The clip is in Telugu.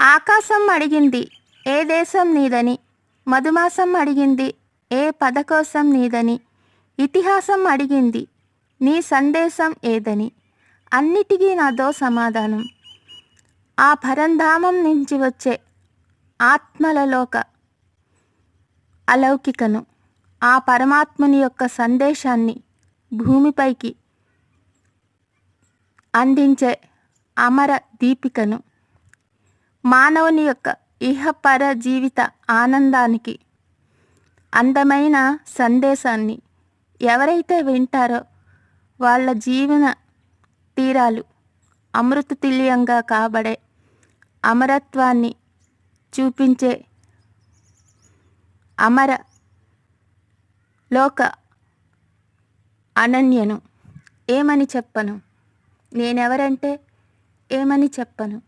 ఆకాశం అడిగింది ఏ దేశం నీదని? మధుమాసం అడిగింది ఏ పద కోసం నీదని? ఇతిహాసం అడిగింది నీ సందేశం ఏదని? అన్నిటికీ నాదో సమాధానం. ఆ పరంధామం నుంచి వచ్చే ఆత్మలలోక అలౌకికను ఆ పరమాత్ముని యొక్క సందేశాన్ని భూమిపైకి అందించే అమర దీపికను మానవుని యొక్క ఇహపర జీవిత ఆనందానికి అందమైన సందేశాన్ని ఎవరైతే వింటారో వాళ్ళ జీవన తీరాలు అమృతతుల్యంగా కాబడే అమరత్వాన్ని చూపించే అమర లోక అనన్యను ఏమని చెప్పను? నేనెవరంటే ఏమని చెప్పను?